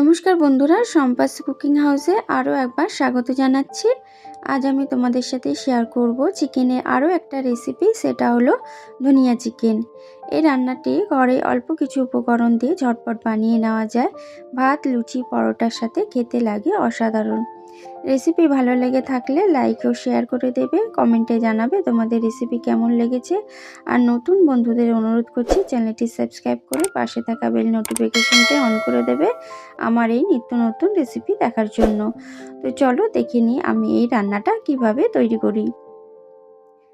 নমস্কার বন্ধুরা, সম্পাস কুকিং হাউসে আরও একবার স্বাগত জানাচ্ছি। আজ আমি তোমাদের সাথে শেয়ার করব চিকেনের আরও একটা রেসিপি সেটা হলো ধনিয়া চিকেন এই রান্নাটি ঘরে অল্প কিছু উপকরণ দিয়ে ঝটপট বানিয়ে নেওয়া যায়। ভাত, লুচি, পরোটার সাথে খেতে লাগে অসাধারণ। রেসিপি ভালো লেগে থাকলে লাইক ও শেয়ার করে দেবে। কমেন্টে জানাবে তোমাদের রেসিপি কেমন লেগেছে। আর নতুন বন্ধুদের অনুরোধ করছি চ্যানেলটি সাবস্ক্রাইব করে পাশে থাকা বেল নোটিফিকেশনটি অন করে দেবে আমার এই নিত্য নতুন রেসিপি দেখার জন্য। তো চলো দেখে নিই আমি এই রান্নাটা কীভাবে তৈরি করি।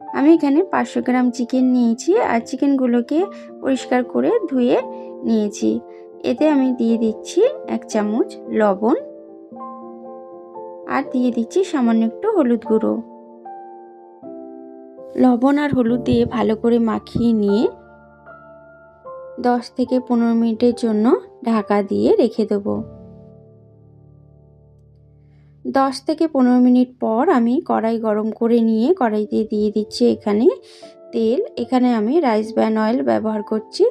আমি এখানে পাঁচশো গ্রাম চিকেন নিয়েছি আর চিকেনগুলোকে পরিষ্কার করে ধুয়ে নিয়েছি। এতে আমি দিয়ে দিচ্ছি এক চামচ লবণ আর দিয়ে দিচ্ছি সামান্য একটু হলুদ গুঁড়ো। লবণ আর হলুদ দিয়ে ভালো করে মাখিয়ে নিয়ে দশ থেকে পনেরো মিনিটের জন্য ঢাকা দিয়ে রেখে দেবো। দশ থেকে পনেরো মিনিট পর আমি কড়াই গরম করে নিয়ে কড়াইতে দিয়ে দিচ্ছি এখানে তেল। এখানে আমি রাইস ব্যান অয়েল ব্যবহার করছি।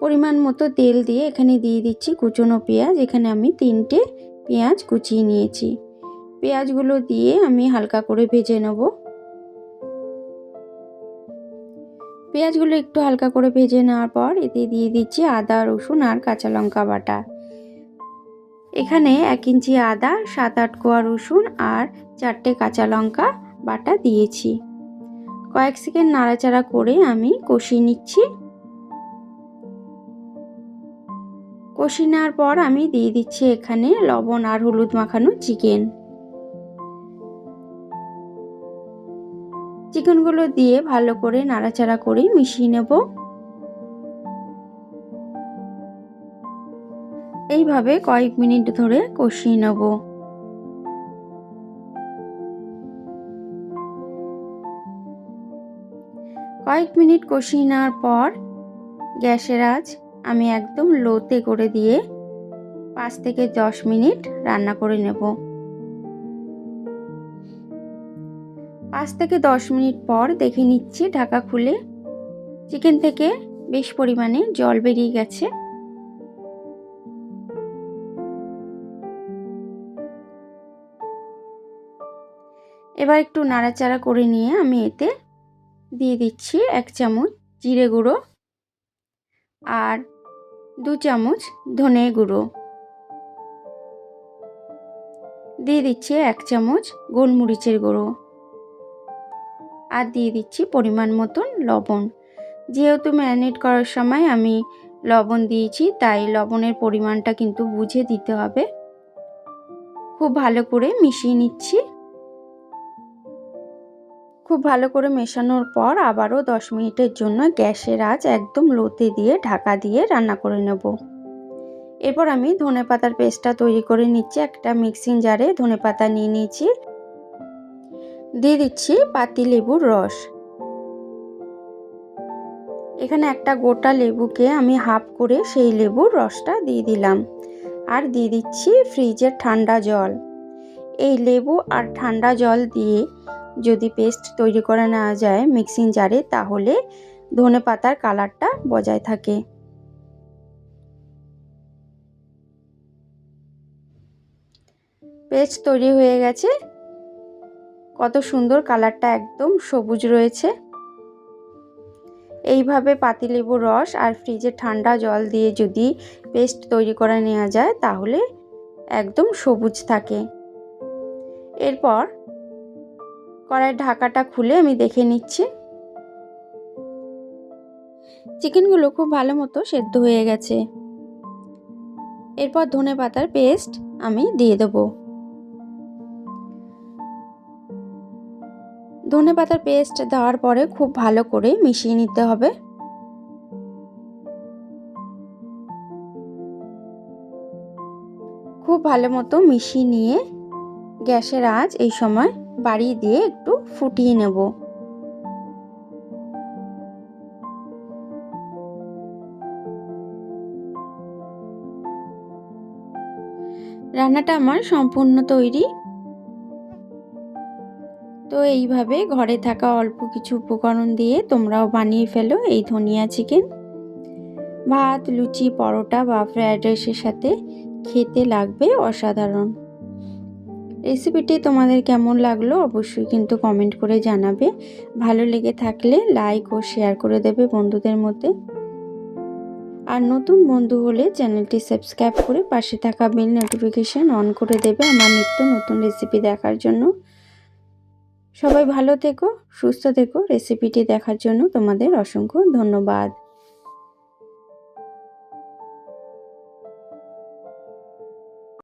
পরিমাণ মতো তেল দিয়ে এখানে দিয়ে দিচ্ছি কুচনো পেঁয়াজ। এখানে আমি তিনটে পেঁয়াজ কুচিয়ে নিয়েছি। পেঁয়াজগুলো দিয়ে আমি হালকা করে ভেজে নেব। পেঁয়াজগুলো একটু হালকা করে ভেজে নেওয়ার পর এতে দিয়ে দিচ্ছি আদা, রসুন আর কাঁচা লঙ্কা বাটা। এখানে এক ইঞ্চি আদা, সাত আট কোয়া রসুন আর চারটে কাঁচা লঙ্কা বাটা দিয়েছি। কয়েক সেকেন্ড নাড়াচাড়া করে আমি কষিয়ে নিচ্ছি। কষি নেওয়ার পর আমি দিয়ে দিচ্ছি এখানে লবণ আর হলুদ মাখানো চিকেন। চিকেনগুলো দিয়ে ভালো করে নাড়াচাড়া করে মিশিয়ে নেব। এইভাবে কয়েক মিনিট ধরে কষিয়ে নেব। কয়েক মিনিট কষিয়ে নেওয়ার পর গ্যাসের আঁচ আমি একদম লোতে করে দিয়ে পাঁচ থেকে দশ মিনিট রান্না করে নেব। পাঁচ থেকে দশ মিনিট পর দেখে নিচ্ছি ঢাকা খুলে চিকেন থেকে বেশ পরিমাণে জল বেরিয়ে গেছে। এবার একটু নাড়াচাড়া করে নিয়ে আমি এতে দিয়ে দিচ্ছি এক চামচ জিরে গুঁড়ো আর দু চামচ ধনে গুঁড়ো। দিয়ে দিচ্ছি এক চামচ গোলমরিচের গুঁড়ো। আর দিয়ে দিচ্ছি পরিমাণ মতন লবণ। যেহেতু ম্যারিনেট করার সময় আমি লবণ দিয়েছি, তাই লবণের পরিমাণটা কিন্তু বুঝে দিতে হবে। খুব ভালো করে মিশিয়ে নিচ্ছি। খুব ভালো করে মেশানোর পর আবারও দশ মিনিটের জন্য গ্যাসের আঁচ একদম লোতে দিয়ে ঢাকা দিয়ে রান্না করে নেব। এরপর আমি ধনে পাতার পেস্টটা তৈরি করে নিচ্ছি। একটা মিক্সিং জারে ধনে পাতা নিয়ে নিয়েছি। দিয়ে দিচ্ছি পাতি লেবুর রস। এখানে একটা গোটা লেবুকে আমি হাফ করে সেই লেবুর রসটা দিয়ে দিলাম। আর দিয়ে দিচ্ছি ফ্রিজের ঠান্ডা জল। এই লেবু আর ঠান্ডা জল দিয়ে যদি পেস্ট তৈরি করে নেওয়া যায় মিক্সিং জারে, তাহলে ধনে পাতার কালারটা বজায় থাকে। পেস্ট তৈরি হয়ে গেছে। কত সুন্দর কালারটা একদম সবুজ রয়েছে। এইভাবে পাতিলেবুর রস আর ফ্রিজে ঠান্ডা জল দিয়ে যদি পেস্ট তৈরি করে নেওয়া যায়, তাহলে একদম সবুজ থাকে। এরপর কড়াইয়ের ঢাকাটা খুলে আমি দেখে নিচ্ছি। চিকেনগুলো খুব ভালো মতো সেদ্ধ হয়ে গেছে। এরপর ধনে পাতার পেস্ট আমি দিয়ে দেবো। ধনে পাতার পেস্ট দেওয়ার পরে খুব ভালো করে মিশিয়ে নিতে হবে। খুব ভালো মতো মিশিয়ে নিয়ে গ্যাসের আঁচ এই সময় বাড়িয়ে দিয়ে একটু ফুটিয়ে নেব। রান্নাটা আমার সম্পূর্ণ তৈরি। তো এইভাবে ঘরে থাকা অল্প কিছু উপকরণ দিয়ে তোমরাও বানিয়ে ফেলো এই ধনিয়া চিকেন। ভাত, লুচি, পরোটা বা ফ্রায়েড রাইসের সাথে খেতে লাগবে অসাধারণ। রেসিপিটি তোমাদের কেমন লাগল অবশ্যই কিন্তু কমেন্ট করে জানাবে। ভালো লেগে থাকলে লাইক ও শেয়ার করে দেবে বন্ধুদের মধ্যে। আর নতুন বন্ধু হলে চ্যানেলটি সাবস্ক্রাইব করে পাশে থাকা বেল নোটিফিকেশান অন করে দেবে আমার নিত্য নতুন রেসিপি দেখার জন্য। সবাই ভালো থেকো, সুস্থ থেকো। রেসিপিটি দেখার জন্য তোমাদের অসংখ্য ধন্যবাদ।